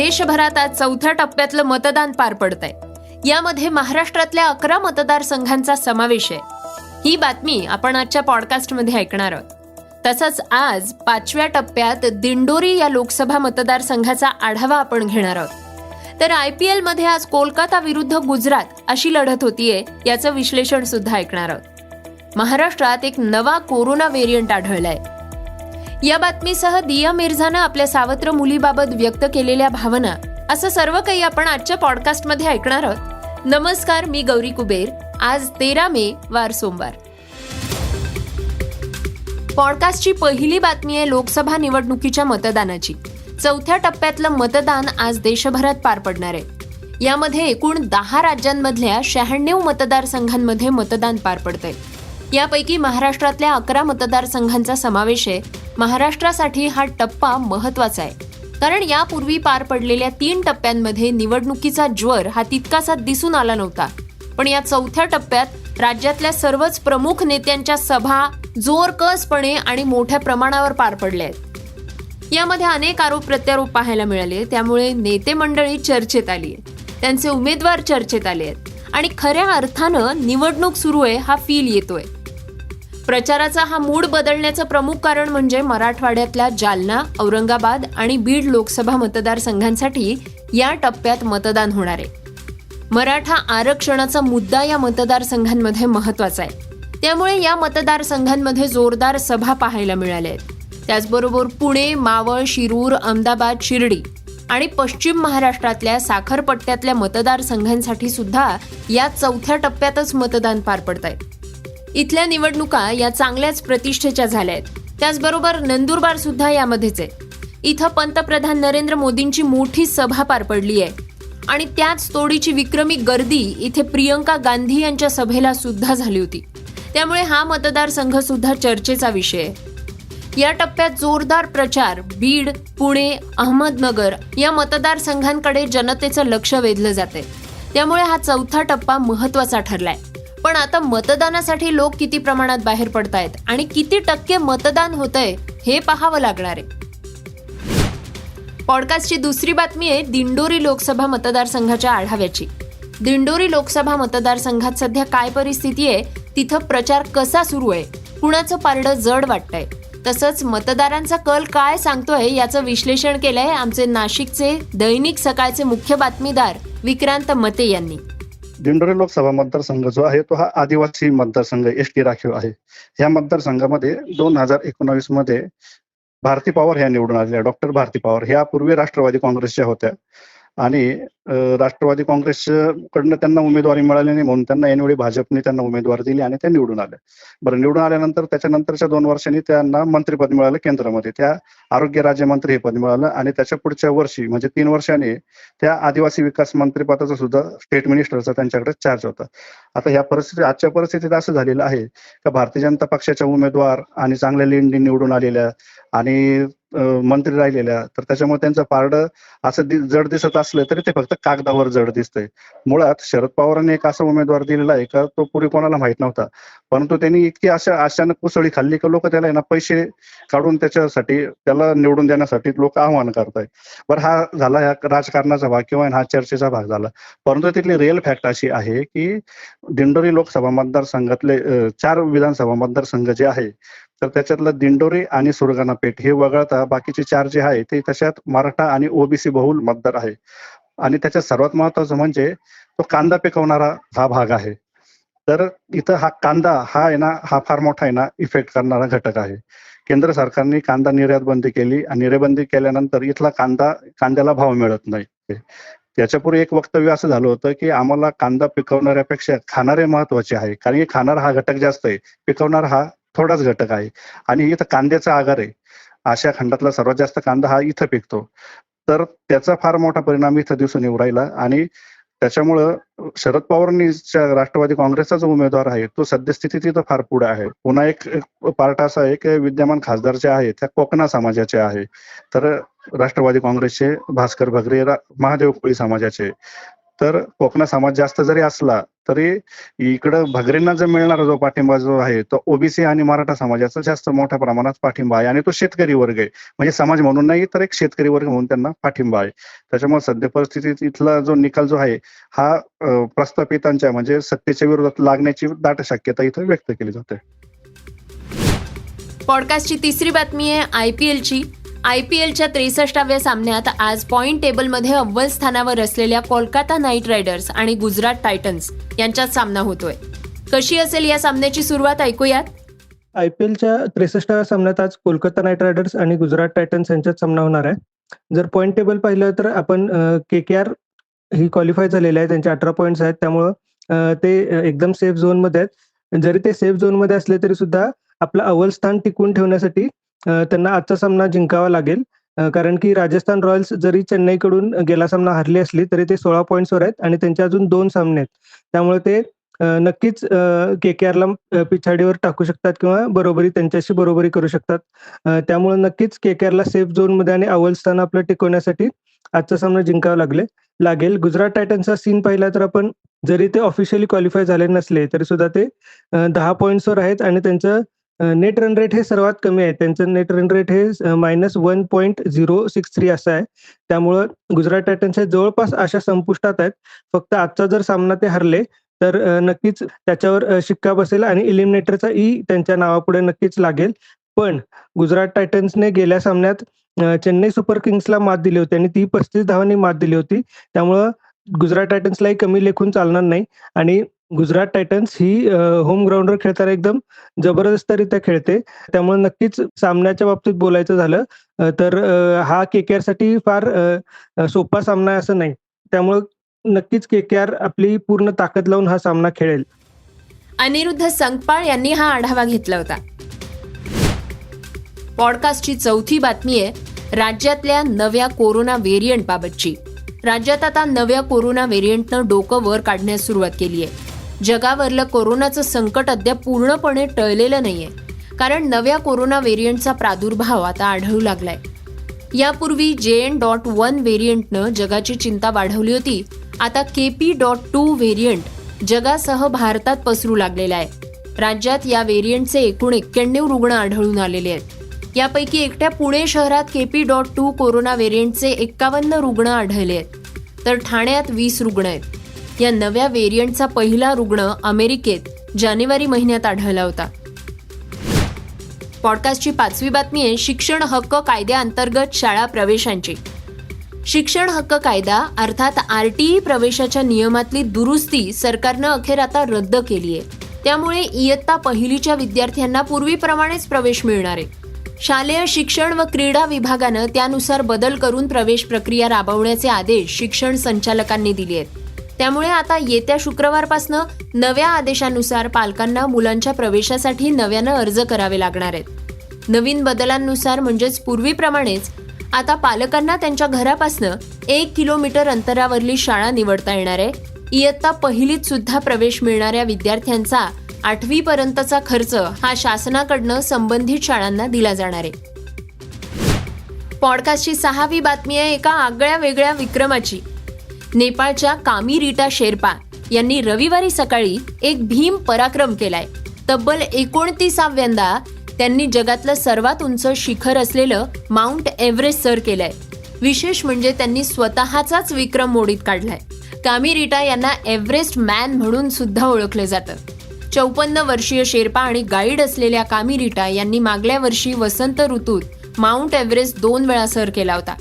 देशभरात आज चौथ्या टप्प्यातलं मतदान पार पडत आहे यामध्ये महाराष्ट्रातल्या अकरा मतदारसंघांचा समावेश आहे. ही बातमी आपण आजच्या पॉडकास्टमध्ये ऐकणार आहोत. तसंच आज पाचव्या टप्प्यात दिंडोरी या लोकसभा मतदारसंघाचा आढावा आपण घेणार आहोत. तर आय पी एलमध्ये आज कोलकाता विरुद्ध गुजरात अशी लढत होतीये याचं विश्लेषण सुद्धा ऐकणार आहोत. महाराष्ट्रात एक नवा कोरोना व्हेरियंट आढळलाय. या बातमीसह दिया मिर्झानं आपल्या सावत्र मुलीबाबत व्यक्त केलेल्या भावना असं सर्व काही आपण आजच्या पॉडकास्टमध्ये ऐकणार आहोत. नमस्कार मी गौरी कुबेर. आज तेरा मे वार सोमवार. पॉडकास्टची पहिली बातमी आहे लोकसभा निवडणुकीच्या मतदानाची. चौथ्या टप्प्यातलं मतदान आज देशभरात पार पडणार आहे. यामध्ये एकूण दहा राज्यांमधल्या शहाण्णव मतदारसंघांमध्ये मतदान पार पडतंय. यापैकी महाराष्ट्रातल्या अकरा मतदारसंघांचा समावेश आहे. महाराष्ट्रासाठी हा टप्पा महत्त्वाचा आहे. कारण यापूर्वी पार पडलेल्या तीन टप्प्यांमध्ये निवडणुकीचा ज्वर हा तितकासा दिसून आला नव्हता. पण या चौथ्या टप्प्यात राज्यातल्या सर्वच प्रमुख नेत्यांच्या सभा जोरकसपणे आणि मोठ्या प्रमाणावर पार पडल्या आहेत. यामध्ये अनेक आरोप प्रत्यारोप पाहायला मिळाले त्यामुळे नेते मंडळी चर्चेत आली आहे त्यांचे उमेदवार चर्चेत आले आहेत. आणि खऱ्या अर्थानं निवडणूक सुरू आहे हा फील येतोय. प्रचाराचा हा मूड बदलण्याचं प्रमुख कारण म्हणजे मराठवाड्यातल्या जालना औरंगाबाद आणि बीड लोकसभा मतदारसंघांसाठी या टप्प्यात मतदान होणार आहे. मराठा आरक्षणाचा मुद्दा या मतदारसंघांमध्ये महत्त्वाचा आहे. त्यामुळे या मतदारसंघांमध्ये जोरदार सभा पाहायला मिळाल्या आहेत. त्याचबरोबर पुणे मावळ शिरूर अहमदाबाद शिर्डी आणि पश्चिम महाराष्ट्रातल्या साखरपट्ट्यातल्या मतदारसंघांसाठी सुद्धा या चौथ्या टप्प्यातच मतदान पार पडत आहे. इथल्या निवडणुका या चांगल्याच प्रतिष्ठेच्या झाल्या आहेत. त्याचबरोबर नंदुरबार सुद्धा यामध्येच आहे. इथं पंतप्रधान नरेंद्र मोदींची मोठी सभा पार पडली आहे. आणि त्याच तोडीची विक्रमी गर्दी इथे प्रियंका गांधी यांच्या सभेला सुद्धा झाली होती. त्यामुळे हा मतदारसंघ सुद्धा चर्चेचा विषय आहे. या टप्प्यात जोरदार प्रचार बीड पुणे अहमदनगर या मतदारसंघांकडे जनतेचं लक्ष वेधलं जाते त्यामुळे हा चौथा टप्पा महत्त्वाचा ठरलाय. पण आता मतदानासाठी लोक किती प्रमाणात बाहेर पडतायत आणि किती टक्के मतदान होतंय हे पाहावं लागणार आहे. पॉडकास्टची दुसरी बातमी आहे दिंडोरी लोकसभा मतदारसंघाच्या आढाव्याची. दिंडोरी लोकसभा मतदारसंघात सध्या काय परिस्थिती आहे? तिथं प्रचार कसा सुरू आहे? कुणाचं पारडं जड वाटतंय? तसंच मतदारांचा कल काय सांगतोय याचं विश्लेषण केलंय आमचे नाशिकचे दैनिक सकाळचे मुख्य बातमीदार विक्रांत मते यांनी. दिंडोरी लोकसभा मतदारसंघ जो आहे तो हा आदिवासी मतदारसंघ एस टी राखीव आहे. या मतदारसंघामध्ये दोन हजार एकोणावीसमध्ये भारती पवार ह्या निवडून आलेल्या डॉक्टर भारती पवार ह्या पूर्वी राष्ट्रवादी काँग्रेसच्या होत्या. आणि राष्ट्रवादी काँग्रेस कडनं त्यांना उमेदवारी मिळाली नाही म्हणून त्यांना ऐनवेळी भाजपने त्यांना उमेदवारी दिली आणि त्या निवडून आल्या बरं निवडून आल्यानंतर त्याच्यानंतरच्या दोन वर्षांनी त्यांना मंत्रीपद मिळालं केंद्रामध्ये. त्या आरोग्य राज्यमंत्री हे पद मिळालं आणि त्याच्या पुढच्या वर्षी म्हणजे तीन वर्षांनी त्या आदिवासी विकास मंत्रीपदाचा सुद्धा स्टेट मिनिस्टरचा त्यांच्याकडे चार्ज होता. आता ह्या परिस्थिती आजच्या परिस्थितीत असं झालेलं आहे का भारतीय जनता पक्षाच्या उमेदवार आणि चांगल्या लेंडी निवडून आलेल्या आणि मंत्री राहिलेल्या तर त्याच्यामुळे त्यांचं पारड असं जड दिसत असलं तरी ते फक्त कागदावर जड दिसतंय. मुळात शरद पवारांनी एक असा उमेदवार दिलेला आहे का तो पूर्वी कोणाला माहीत नव्हता. परंतु त्यांनी इतकी अशा अचानक कुसळी खाल्ली का लोक त्याला ना पैसे काढून त्याच्यासाठी त्याला निवडून देण्यासाठी लोक आव्हान करताय बरं हा झाला ह्या राजकारणाचा भाग किंवा हा चर्चेचा भाग झाला. परंतु तिथली रिअल फॅक्ट अशी आहे की दिंडोरी लोकसभा मतदारसंघातले चार विधानसभा मतदारसंघ जे आहे तर त्याच्यातलं दिंडोरी आणि सुरगाणा पेठ हे वगळता बाकीचे चार जे आहे ते तशात मराठा आणि ओबीसी बहुल मतदार आहे. आणि त्याच्यात सर्वात महत्वाचं म्हणजे तो कांदा पिकवणारा हा भाग आहे. तर इथं हा कांदा हा आहे ना हा फार मोठा आहे ना इफेक्ट करणारा घटक आहे. केंद्र सरकारने कांदा निर्यात बंदी केली आणि निर्यातबंदी केल्यानंतर इथला कांदा कांद्याला भाव मिळत नाही. त्याच्यापूर्वी एक वक्तव्य असं झालं होतं की आम्हाला कांदा पिकवणाऱ्यापेक्षा खाणारे महत्त्वाचे आहे. कारण की खाणारा हा घटक जास्त आहे. पिकवणारा हा थोडाच घटक आहे. आणि इथं कांद्याचा आगार आहे. आशिया खंडातला सर्वात जास्त कांदा हा इथं पिकतो. तर त्याचा फार मोठा परिणाम इथं दिसून येऊ राहिला. आणि त्याच्यामुळं शरद पवारांनी च्या राष्ट्रवादी काँग्रेसचा जो उमेदवार आहे तो सद्यस्थितीत इथं फार पुढे आहे. पुन्हा एक पार्ट असा आहे की विद्यमान खासदार जे आहे त्या कोकणा समाजाचे आहे. तर राष्ट्रवादी काँग्रेसचे भास्कर भगरे महादेव कोळी समाजाचे. तर कोकणा समाज जास्त जरी असला तरी इकडं भगरेंना जो मिळणारा जो पाठिंबा जो आहे तो ओबीसी आणि मराठा समाजाचा जास्त मोठ्या प्रमाणात पाठिंबा आहे आणि तो शेतकरी वर्ग आहे. म्हणजे समाज म्हणून नाही तर एक शेतकरी वर्ग म्हणून त्यांना पाठिंबा आहे. त्याच्यामुळे सध्या परिस्थितीत इथला जो निकाल जो आहे हा प्रस्थापितांच्या म्हणजे सत्तेच्या विरोधात लागण्याची दाट शक्यता इथं व्यक्त केली जाते. पॉडकास्टची तिसरी बातमी आहे आय पी एलची. आय पी एलच्या त्रेसष्टाव्या सामन्यात आज पॉइंट टेबलमध्ये अव्वल स्थानावर असलेल्या कोलकाता नाईट रायडर्स आणि गुजरात टायटन्स यांच्यात सामना होतोय. कशी असेल या सामन्याची सुरुवात ऐकूयात? आय पी एलच्या त्रेसष्टाव्या सामन्यात आज कोलकाता नाईट रायडर्स आणि गुजरात टायटन्स यांच्यात सामना होणार आहे. जर पॉईंट टेबल पाहिलं तर आपण के के आर ही क्वालिफाय झालेले आहे त्यांचे अठरा पॉईंट्स आहेत. त्यामुळं ते एकदम सेफ झोनमध्ये आहेत. जरी ते सेफ झोनमध्ये असले तरी सुद्धा आपलं अव्वल स्थान टिकवून ठेवण्यासाठी त्यांना आजचा सामना जिंकावा लागेल. कारण की राजस्थान रॉयल्स जरी चेन्नईकडून गेला सामना हरली असली तरी ते सोळा पॉईंट्सवर आहेत आणि त्यांचे अजून दोन सामने आहेत. त्यामुळे ते नक्कीच के के आरला पिछाडीवर टाकू शकतात किंवा बरोबरी त्यांच्याशी बरोबरी करू शकतात. त्यामुळे नक्कीच के के आरला सेफ झोनमध्ये आणि अव्वल स्थान आपलं टिकवण्यासाठी आजचा सामना जिंकावा लागले लागेल. गुजरात टायटन्सचा सीन पाहिला तर आपण जरी ते ऑफिशियली क्वालिफाय झाले नसले तरी सुद्धा ते दहा पॉईंट्सवर आहेत आणि त्यांचं नेट रन रेट हे सर्वात कमी आहे. त्यांचं नेट रन रेट हे minus one point zero six three असं आहे. त्यामुळं गुजरात टायटन्स हे जवळपास अशा संपुष्टात आहेत. फक्त आजचा जर सामना ते हरले तर नक्कीच त्याच्यावर शिक्का बसेल आणि इलिमिनेटरचा ई त्यांच्या नावापुढे नक्कीच लागेल. पण गुजरात टायटन्सने गेल्या सामन्यात चेन्नई सुपर किंग्सला मात दिली होती आणि ती पस्तीस धावांनी मात दिली होती. त्यामुळं गुजरात टायटन्सलाही कमी लेखून चालणार नाही. आणि गुजरात टायटन्स ही होम ग्राउंडवर खेळताना एकदम जबरदस्तरित्या खेळते. त्यामुळे नक्कीच सामन्याच्या बाबतीत बोलायचं झालं तर हा के के साठी फार सोपा सामना असं नाही. त्यामुळं नक्कीच के के आर आपली पूर्ण ताकद लावून हा सामना खेळेल. अनिरुद्ध संगपाळ यांनी हा आढावा घेतला होता. पॉडकास्टची चौथी बातमी आहे राज्यातल्या नव्या कोरोना व्हेरियंट बाबतची राज्यात आता नव्या कोरोना व्हेरियंटनं डोकं वर काढण्यास सुरुवात केली आहे जगावरलं कोरोनाचं संकट अद्याप पूर्णपणे टळलेलं नाहीये. कारण नव्या कोरोना व्हेरियंटचा प्रादुर्भाव आता आढळू लागलाय. यापूर्वी जे एन डॉट वन व्हेरियंटनं जगाची चिंता वाढवली होती आता K P dot two variant जगासह भारतात पसरू लागलेला आहे. राज्यात या व्हेरियंटचे एकूण एक्क्याण्णव रुग्ण आढळून आलेले आहेत. यापैकी एकट्या पुणे शहरात K P dot two corona व्हेरियंटचे एक्कावन्न रुग्ण आढळले आहेत. तर ठाण्यात वीस रुग्ण आहेत. या नव्या व्हेरियंटचा पहिला रुग्ण अमेरिकेत जानेवारी महिन्यात आढळला होता. पॉडकास्टची पाचवी बातमी आहे शिक्षण हक्क कायद्याअंतर्गत शाळा प्रवेशांची. शिक्षण हक्क कायदा अर्थात आर टी ई प्रवेशाच्या नियमातली दुरुस्ती सरकारनं अखेर आता रद्द केली आहे त्यामुळे इयत्ता पहिलीच्या विद्यार्थ्यांना पूर्वीप्रमाणेच प्रवेश मिळणार आहे. शालेय शिक्षण व क्रीडा विभागानं त्यानुसार बदल करून प्रवेश प्रक्रिया राबवण्याचे आदेश शिक्षण संचालकांनी दिले आहेत. त्यामुळे आता येत्या शुक्रवारपासनं नव्या आदेशानुसार पालकांना मुलांच्या प्रवेशासाठी नव्यानं अर्ज करावे लागणार आहेत. नवीन बदलांनुसार म्हणजेच पूर्वीप्रमाणेच आता पालकांना त्यांच्या घरापासनं एक किलोमीटर अंतरावरली शाळा निवडता येणार आहे. इयत्ता पहिलीत सुद्धा प्रवेश मिळणाऱ्या विद्यार्थ्यांचा आठवी पर्यंतचा खर्च हा शासनाकडनं संबंधित शाळांना दिला जाणार आहे. पॉडकास्टची सहावी बातमी आहे एका आगळ्या वेगळ्या विक्रमाची. नेपाळच्या कामी रीटा शेर्पा यांनी रविवारी सकाळी एक भीम पराक्रम केलाय. तब्बल एकोणतीसाव्यांदा त्यांनी जगातलं सर्वात उंच शिखर असलेलं माउंट एव्हरेस्ट सर केलंय. विशेष म्हणजे त्यांनी स्वतःचाच विक्रम मोडीत काढलाय. कामी रीटा यांना एव्हरेस्ट मॅन म्हणून सुद्धा ओळखलं जातं. चौपन्न वर्षीय शेर्पा आणि गाईड असलेल्या कामी यांनी मागल्या वर्षी वसंत ऋतूत माउंट एव्हरेस्ट दोन वेळा सर केला होता.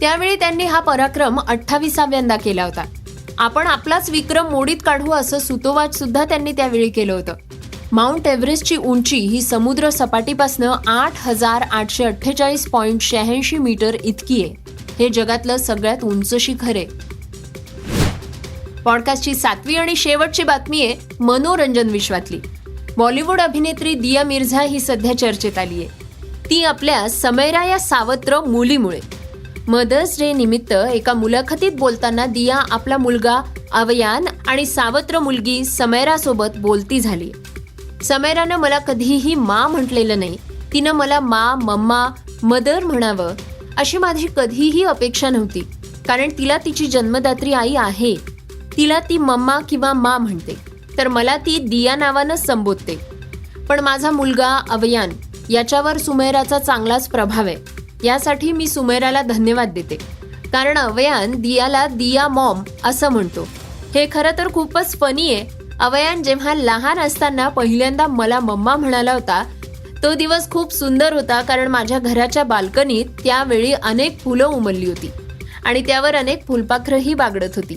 त्यावेळी त्यांनी हा पराक्रम अठ्ठावीसाव्यांदा केला होता. आपण आपलाच विक्रम मोडीत काढू असं सुतोवाच सुद्धा त्यांनी त्यावेळी केलं होतं. माउंट एव्हरेस्टची उंची ही समुद्र सपाटीपासनं आठ हजार आठशे अठ्ठेचाळीस पॉईंट शहाऐंशी मीटर इतकी आहे. हे जगातलं सगळ्यात उंच शिखर आहे पॉडकास्टची सातवी आणि शेवटची बातमी आहे मनोरंजन विश्वातली. बॉलिवूड अभिनेत्री दिया मिर्झा ही सध्या चर्चेत आली आहे. ती आपल्या समैरा या सावत्र मुलीमुळे. मदर्स डे निमित्त एका मुलाखतीत बोलताना दिया आपला मुलगा अवयान आणि सावत्र मुलगी समैरासोबत बोलती झाली. समैरानं मला कधीही मा म्हटलेलं नाही. तिनं मला मा मम्मा मदर म्हणावं अशी माझी कधीही अपेक्षा नव्हती. कारण तिला तिची जन्मदात्री आई आहे. तिला ती मम्मा किंवा मा म्हणते. तर मला ती दिया नावानंच संबोधते. पण माझा मुलगा अवयान याच्यावर सुमेराचा चांगलाच प्रभाव आहे. यासाठी मी सुमेराला धन्यवाद देते. कारण अवयान दियाला दिया मॉम असं म्हणतो. हे खरं तर खूपच फनी आहे. अवयान जेव्हा लहान असताना पहिल्यांदा मला मम्मा म्हणाला होता तो दिवस खूप सुंदर होता कारण माझ्या घराच्या बाल्कनीत त्यावेळी अनेक फुलं उमलली होती. आणि त्यावर अनेक फुलपाखरंही बागडत होती.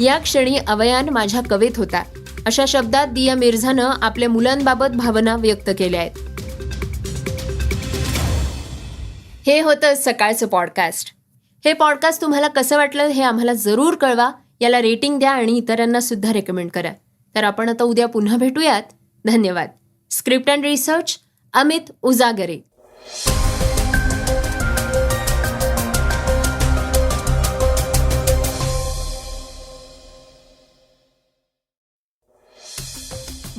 या क्षणी अवयान माझ्या कवेत होता. अशा शब्दात दिया मिर्झानं आपल्या मुलांबाबत भावना व्यक्त केल्या आहेत. हे होतं सकाळचं पॉडकास्ट. हे पॉडकास्ट तुम्हाला कसं वाटलं हे आम्हाला जरूर कळवा. याला रेटिंग द्या आणि इतरांना सुद्धा रेकमेंड करा. तर आपण आता उद्या पुन्हा भेटूयात. धन्यवाद. Script and research Amit Ujagare.